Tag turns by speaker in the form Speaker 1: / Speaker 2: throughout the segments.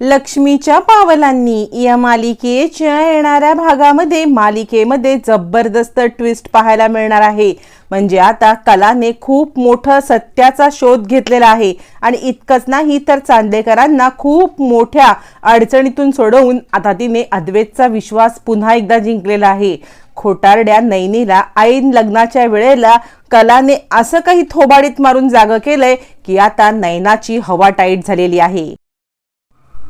Speaker 1: लक्ष्मीच्या पावलांनी या मालिकेच्या येणाऱ्या भागामध्ये मालिकेमध्ये जबरदस्त ट्विस्ट पाहायला मिळणार आहे. म्हणजे आता कलाने खूप मोठं सत्याचा शोध घेतलेला आहे. आणि इतकंच नाही तर चांदेकरांना खूप मोठ्या अडचणीतून सोडवून आता तिने अद्वैतचा विश्वास पुन्हा एकदा जिंकलेला आहे. खोटारड्या नैनीला ऐन लग्नाच्या वेळेला कलाने असं काही थोबाडीत मारून जागं केलंय की आता नैनाची हवा टाईट झालेली आहे.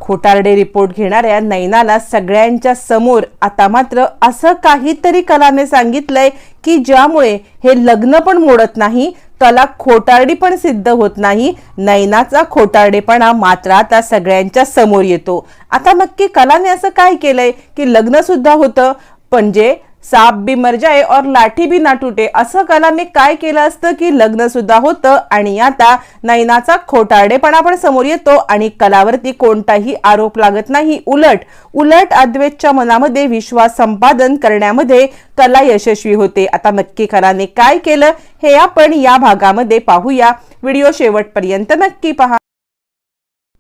Speaker 1: खोटारडे रिपोर्ट घेणाऱ्या नैनाला सगळ्यांच्या समोर आता मात्र असं काहीतरी कलाने सांगितलंय की ज्यामुळे हे लग्न पण मोडत नाही त्याला खोटारडी पण सिद्ध होत नाही नैनाचा खोटारडेपणा मात्र आता सगळ्यांच्या समोर येतो. आता नक्की कलाने असं काय केलंय की लग्न सुद्धा होतं? पण जे साप भी मर जाए और लाठी भी ना तुटे असं कलाने काय केलं असतं की लग्न सुद्धा होतं आणि आता नैनाचा खोटारडेपणा पण समोर येतो आणि कलावरती कोणताही आरोप लागत नाही. उलट उलट अद्वैतच्या मनामध्ये विश्वास संपादन करण्यामध्ये कला यशस्वी होते. आता नक्की कलाने काय केलं हे आपण या भागामध्ये पाहूया. व्हिडिओ शेवटपर्यंत नक्की पहा.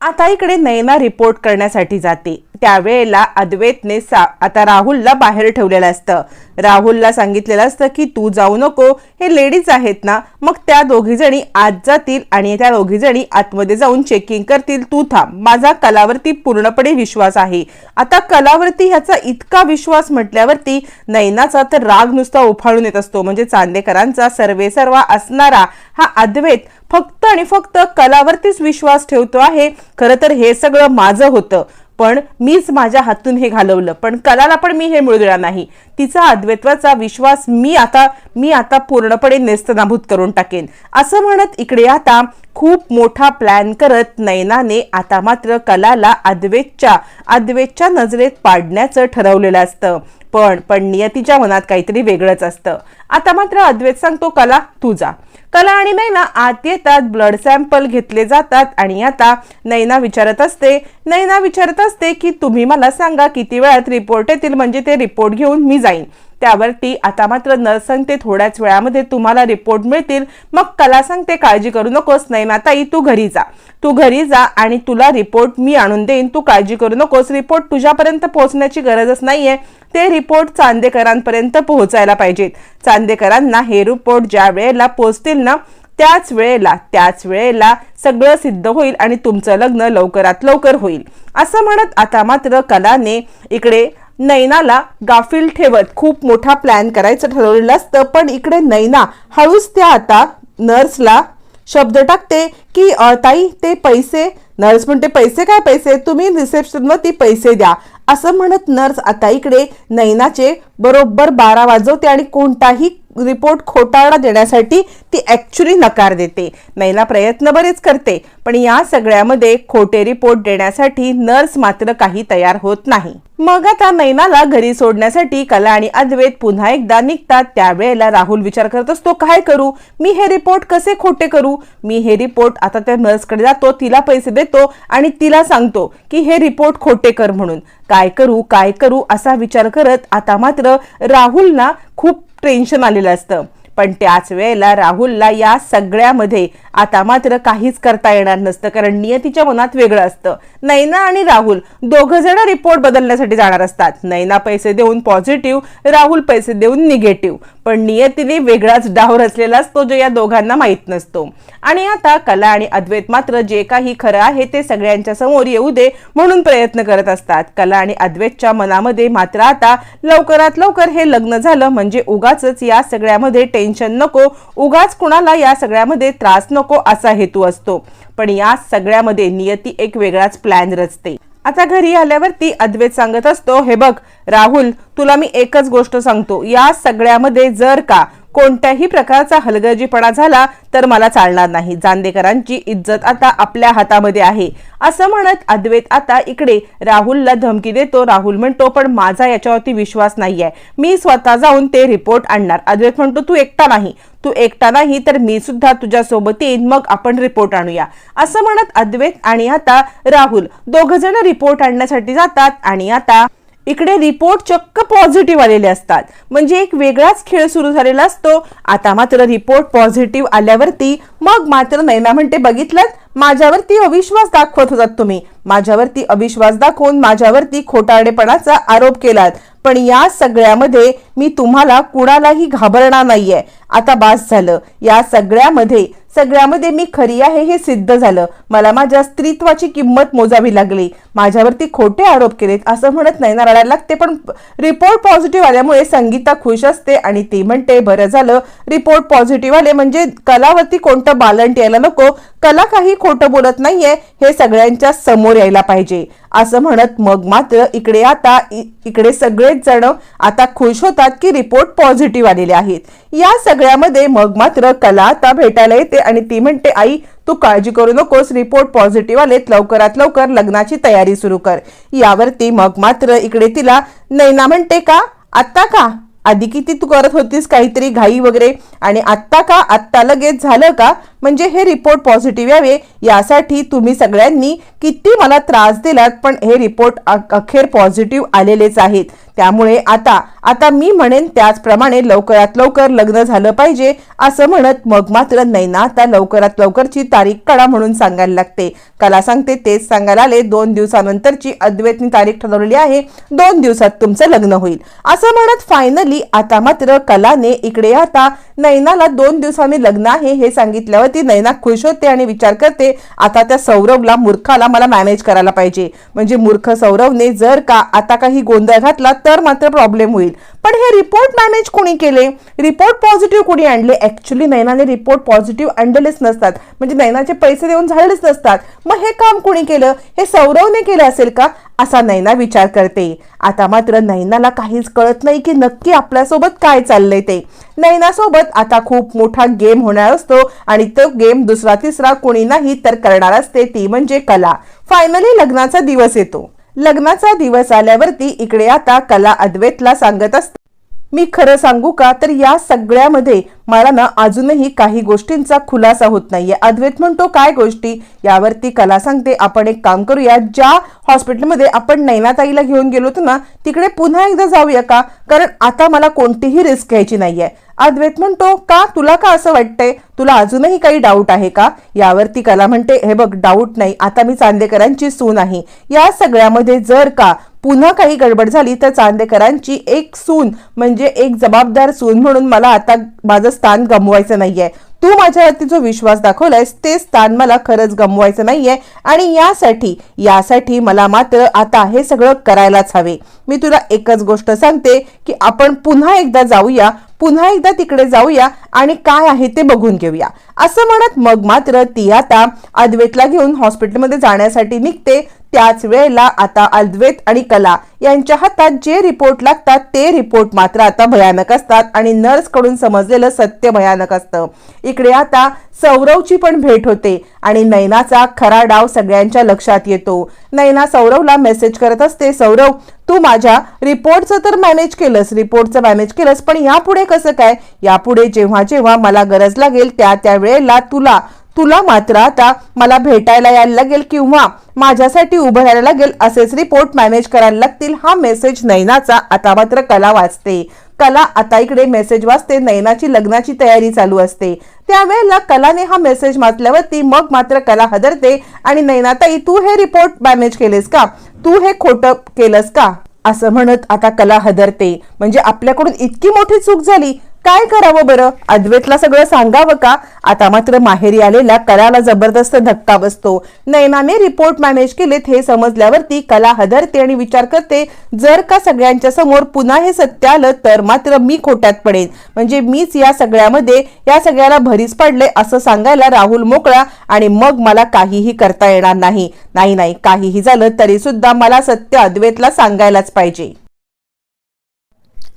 Speaker 1: आता इकडे नयना रिपोर्ट करण्यासाठी जाते. त्यावेळेला अद्वैतने सा आता राहुलला बाहेर ठेवलेलं असतं. राहुलला सांगितलेलं असतं की तू जाऊ नको हे लेडीज आहेत ना मग त्या दोघी जणी आत जातील आणि त्या दोघी जणी आतमध्ये जाऊन चेकिंग करतील. तू थांब माझा कलावरती पूर्णपणे विश्वास आहे. आता कलावरती ह्याचा इतका विश्वास म्हटल्यावरती नैनाचा तर राग नुसता उफाळून येत असतो. म्हणजे चांदेकरांचा सर्वे सर्वा असणारा हा अद्वैत फक्त आणि फक्त कलावरतीच विश्वास ठेवतो आहे. खरं तर हे सगळं माझं होतं. पण मीच माझ्या हातून हे घालवलं. पण कलाला पण मी हे मिळू नाही. तिचा अद्वैत्वाचा विश्वास मी आता मी आता पूर्णपणे नेस्तनाभूत करून टाकेन. असं म्हणत इकडे आता खूप मोठा प्लॅन करत नैनाने आता मात्र कलाला अद्वेतच्या अद्वेतच्या नजरेत पाडण्याचं ठरवलेलं असतं. पण पण नियतीच्या मनात काहीतरी वेगळंच असतं. आता मात्र अद्वैत सांगतो कला तुझा कला आणि नैना आत येतात ब्लड सॅम्पल घेतले जातात आणि आता नैना विचारत असते नैना विचारत असते की तुम्ही मला सांगा किती वेळात रिपोर्ट येतील म्हणजे ते रिपोर्ट घेऊन मी जाईन. त्यावरती आता मात्र नर्स सांगते थोड्याच वेळामध्ये तुम्हाला रिपोर्ट मिळतील. मग कला सांगते काळजी करू नकोस. नैना ताई तू घरी जा. तू घरी जा आणि तुला रिपोर्ट मी आणून देईन. तू काळजी करू नकोस. रिपोर्ट तुझ्यापर्यंत पोहोचण्याची गरजच नाहीये. ते रिपोर्ट चांदेकरांपर्यंत पोहोचायला पाहिजेत. चांदेकरांना हे रिपोर्ट ज्या वेळेला पोहोचतील ना त्याच वेळेला त्याच वेळेला सगळं सिद्ध होईल आणि तुमचं लग्न लवकरात लवकर होईल. असं म्हणत आता मात्र कलाने इकडे नैनाला गाफील ठेवत खूप मोठा प्लॅन करायचं ठरवलेलं असतं. पण इकडे नैना हळूच त्या आता नर्सला शब्द टाकते की ताई ते पैसे नर्स म्हणते पैसे काय पैसे? तुम्ही रिसेप्शनवर ती पैसे द्या. असं म्हणत नर्स आता इकडे नैनाचे बरोबर बारा वाजवते आणि कोणताही रिपोर्ट खोटाळा देण्यासाठी ती ॲक्च्युली नकार देते. नैना प्रयत्न बरेच करते पण या सगळ्यामध्ये खोटे रिपोर्ट देण्यासाठी नर्स मात्र काही तयार होत नाही. मग आता नैनाला घरी सोडण्यासाठी कला आणि अद्वैत पुन्हा एकदा निघतात. त्यावेळेला राहुल विचार करत असतो काय करू? मी हे रिपोर्ट कसे खोटे करू? मी हे रिपोर्ट आता त्या नर्सकडे जातो तिला पैसे देतो आणि तिला सांगतो की हे रिपोर्ट खोटे कर म्हणून. काय करू? काय करू? असा विचार करत आता मात्र राहुलना खूप टेन्शन आलेलं असतं. पण त्याच वेळेला राहुलला या सगळ्यामध्ये आता मात्र काहीच करता येणार नसतं कारण नियतीच्या मनात वेगळं असतं. नैना आणि राहुल दोघं जण रिपोर्ट बदलण्यासाठी जाणार असतात. नैना पैसे देऊन पॉझिटिव्ह राहुल पैसे देऊन निगेटिव्ह पण नियतीने वेगळाच डाव रचलेला असतो जो या दोघांना माहीत नसतो. आणि आता कला आणि अद्वैत मात्र जे काही खरं आहे ते सगळ्यांच्या समोर येऊ दे म्हणून प्रयत्न करत असतात. कला आणि अद्वैतच्या मनामध्ये मात्र आता लवकरात लवकर हे लग्न झालं म्हणजे उगाच या सगळ्यामध्ये टेन्शन नको उगाच कुणाला या सगळ्यामध्ये त्रास नको असा हेतू असतो. पण या सगळ्यामध्ये नियती एक वेगळाच प्लॅन रचते. आता घरी आल्यावरती अद्वैत सांगत असतो हे बघ राहुल तुला मी एकच गोष्ट सांगतो. या सगळ्यामध्ये जर का कोणत्याही प्रकारचा हलगर्जीपणा झाला तर मला चालणार नाही. जांदेकरांची इज्जत आता आपल्या हातामध्ये आहे. असं म्हणत अद्वैत आता इकडे राहुलला धमकी देतो. राहुल म्हणतो पण माझा याच्यावरती विश्वास नाहीये. मी स्वतः जाऊन ते रिपोर्ट आणणार. अद्वैत म्हणतो तू एकटा नाही. तू एकटा नाही तर मी सुद्धा तुझ्या सोबत येईन मग आपण रिपोर्ट आणूया. असं म्हणत अद्वैत आणि आता राहुल दोघ जण रिपोर्ट आणण्यासाठी जातात आणि आता इकडे रिपोर्ट चक्क पॉझिटिव्ह आलेले असतात. म्हणजे एक वेगळाच खेळ सुरू झालेला असतो. आता मात्र रिपोर्ट पॉझिटिव्ह आल्यावरती मग मात्र नैना म्हणते बघितलं माझ्यावरती अविश्वास दाखवत होतात तुम्ही. माझ्यावरती अविश्वास दाखवून माझ्यावरती खोटारडेपणाचा आरोप केलात. पण या सगळ्यामध्ये मी तुम्हाला कुणालाही घाबरणार नाहीये. आता बास झालं. या सगळ्यामध्ये सगळ्यामध्ये मी खरी आहे हे सिद्ध झालं. मला माझ्या स्त्रीत्वाची किंमत मोजावी लागली. माझ्यावरती खोटे आरोप केलेत असं म्हणत नाही ना रडायला लागते पण रिपोर्ट पॉझिटिव्ह आल्यामुळे संगीता खुश असते आणि ती म्हणते बरं झालं. रिपोर्ट पॉझिटिव्ह आले म्हणजे कलावरती कोणतं बालंट यायला नको. कला काही खोटं बोलत नाहीये. हे सगळ्यांच्या समोर यायला पाहिजे. असं म्हणत मग मात्र इकडे आता इकडे सगळेच जण आता खुश होतात की रिपोर्ट पॉझिटिव्ह आलेले आहेत. या सगळ्यामध्ये मग मात्र कला आता भेटायला येते आणि ती म्हणते आई तू काळजी करू नकोस रिपोर्ट पॉझिटिव्ह आलेत लवकरात लवकर लग्नाची तयारी सुरू कर. यावरती मग मात्र इकडे तिला नैना म्हणते का? आत्ता का? आधी किती तू करत होतीस काहीतरी घाई वगैरे? आणि आत्ता का? आत्ता लगेच झालं का? म्हणजे हे रिपोर्ट पॉझिटिव्ह यावे यासाठी तुम्ही सगळ्यांनी किती मला त्रास दिलात पण हे रिपोर्ट अखेर पॉझिटिव्ह आलेलेच आहेत. त्यामुळे आता आता मी म्हणेन त्याचप्रमाणे लवकरात लवकर लग्न झालं पाहिजे असं म्हणत मग मात्र नैना आता लवकरात लवकरची तारीख काढा म्हणून सांगायला लागते. कला सांगते तेच सांगायला आले दोन दिवसानंतरची अद्वैतनी तारीख ठरवलेली आहे दोन दिवसात तुमचं लग्न होईल. असं म्हणत फायनली आता मात्र कलाने इकडे आता नैनाला दोन दिवसांनी लग्न आहे हे सांगितल्यावर ती नैना खुश होते आणि विचार करते आता त्या सौरवला मूर्खाला मला मॅनेज करायला पाहिजे. म्हणजे मूर्ख सौरवने जर का आता काही गोंधळ घातला तर मात्र प्रॉब्लेम होईल. पण हे रिपोर्ट मॅनेज कोणी केले? रिपोर्ट पॉझिटिव्ह कोणी आणले? ऍक्च्युली नैनाने रिपोर्ट पॉझिटिव्ह आणलेलेच नसतात. म्हणजे नैनाचे पैसे देऊन झालेलेच नसतात. मग हे काम कोणी केलं? हे सौरवने केलं असेल का? असा नैना विचार करते. आता मात्र नैनाला काहीच कळत नाही की नक्की आपल्यासोबत काय चाललंय ते. नैनासोबत आता खूप मोठा गेम होणार असतो आणि तो गेम दुसरा तिसरा कोणी नाही तर करणार असते ती म्हणजे कला. फायनली लग्नाचा दिवस येतो. लग्नाचा दिवस आल्यावरती इकडे आता कला अद्वैतला सांगत असते. मी खरं सांगू का? तर या सगळ्यामध्ये मला ना अजूनही काही गोष्टींचा खुलासा होत नाहीये. अद्वैत म्हणतो काय गोष्टी? यावरती कला सांगते. आपण एक काम करूया. ज्या हॉस्पिटलमध्ये आपण नैनाताईला घेऊन गेलो होतो ना तिकडे पुन्हा एकदा जाऊया का? कारण आता मला कोणतीही रिस्क घ्यायची नाहीये. अद्वैत म्हणतो का? तुला का असं वाटतंय? तुला अजूनही काही डाऊट आहे का? यावरती कला म्हणते हे बघ डाऊट नाही. आता मी चांदेकरांची सून आहे. या सगळ्यामध्ये जर का पुन्हा काही गडबड झाली तर चांदेकरांची एक सून म्हणजे एक जबाबदार सून म्हणून मला आता माझं स्थान गमवायचं नाहीये. तू माझ्यावरती जो विश्वास दाखवलायस ते स्थान मला खरंच गमवायचं नाहीये आणि यासाठी यासाठी मला मात्र आता हे सगळं करायलाच हवे. मी तुला एकच गोष्ट सांगते की आपण पुन्हा एकदा जाऊया पुन्हा एकदा तिकडे जाऊया आणि काय आहे ते बघून घेऊया. असं म्हणत मग मात्र ती आता अद्वैतला घेऊन हॉस्पिटलमध्ये जाण्यासाठी निघते. त्याच वेळेला आता अद्वैत आणि कला यांच्या हातात जे रिपोर्ट लागतात ते रिपोर्ट मात्र आता भयानक असतात आणि नर्सकडून समजलेलं सत्य भयानक असतं. इकडे आता सौरवची पण भेट होते आणि नैनाचा खरा डाव सगळ्यांच्या लक्षात येतो. नैना सौरवला मेसेज करत असते सौरव तू माझ्या रिपोर्टचं तर मॅनेज केलंस रिपोर्टचं मॅनेज केलंस पण यापुढे कसं काय? यापुढे जेव्हा जेव्हा मला गरज लागेल त्या त्या वेळेला तुला तुला मात्र आता मला भेटायला यायला लागेल किंवा माझ्यासाठी उभं राहायला लागेल असेच रिपोर्ट मॅनेज करायला लागतील हा मेसेज नैनाचा आता मात्र कला वाचते. कला आता इकडे मेसेज वाचते नैनाची लग्नाची तयारी चालू असते. त्यावेळेला कलाने हा मेसेज वाचल्यावरती मग मात्र कला हदरते आणि नयनाताई तू हे रिपोर्ट मॅनेज केलेस का? तू हे खोटं केलंस का? असं म्हणत आता कला हदरते. म्हणजे आपल्याकडून इतकी मोठी चूक झाली काय करावं बरं? अद्वैतला सगळं सांगावं का? आता मात्र माहेरी आलेल्या कलाला जबरदस्त धक्का बसतो. नैनाने रिपोर्ट मॅनेज केलेत हे समजल्यावरती कला हदरते आणि विचार करते जर का सगळ्यांच्या समोर पुन्हा हे सत्य आलं तर मात्र मी खोट्यात पडेन. म्हणजे मीच या सगळ्यामध्ये या सगळ्याला भरीस पडले असं सांगायला राहुल मोकळा आणि मग मला काहीही करता येणार नाही. नाही नाही काहीही झालं तरी सुद्धा मला सत्य अद्वैतला सांगायलाच पाहिजे.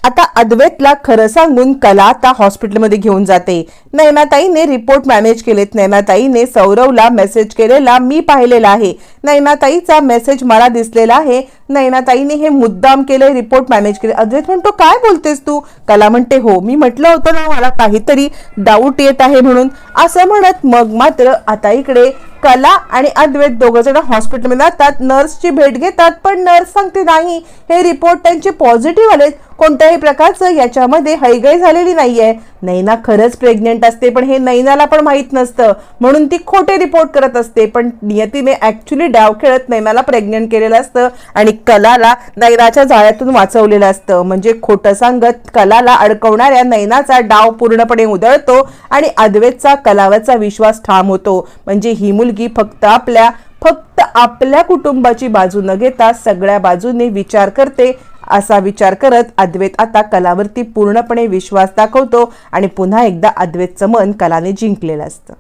Speaker 1: आता अद्वैतला खरं सांगून कला आता हॉस्पिटलमध्ये घेऊन जाते. नैनाताईने रिपोर्ट मॅनेज केलेत. नैनाताईने सौरवला मेसेज केलेला मी पाहिलेला आहे. नैनाताईचा मेसेज मला दिसलेला आहे. नैनाताईने हे मुद्दाम केलं रिपोर्ट मॅनेज केले. अद्वैत म्हणतो काय बोलतेस तू? कला म्हणते हो मी म्हटलं होतं ना मला काहीतरी डाऊट येत आहे म्हणून. असं म्हणत मग मात्र आता इकडे कला आणि अद्वैत दोघं जण हॉस्पिटलमध्ये जातात. नर्सची भेट घेतात पण नर्स सांगते नाही हे रिपोर्ट त्यांचे पॉझिटिव्ह आलेत. कोणत्याही प्रकारचं याच्यामध्ये हैगय झालेली नाहीये. नैना खरंच प्रेग्नेंट असते पण हे नैनाला पण माहीत नसतं. म्हणून ती खोटे रिपोर्ट करत असते. पण नियतीने ॲक्च्युली डाव खेळत नैनाला प्रेग्नेंट केलेलं असतं आणि कलाला नैनाच्या जाळ्यातून वाचवलेलं असतं. म्हणजे खोटं सांगत कलाला अडकवणाऱ्या नैनाचा डाव पूर्णपणे उधळतो आणि अद्वैतचा कलावरचा विश्वास ठाम होतो. म्हणजे ही मुलगी फक्त आपल्या फक्त आपल्या कुटुंबाची बाजू न घेता सगळ्या बाजूने विचार करते असा विचार करत अद्वैत आता कलावरती पूर्णपणे विश्वास दाखवतो आणि पुन्हा एकदा अद्वैतचं मन कलाने जिंकलेलं असतं.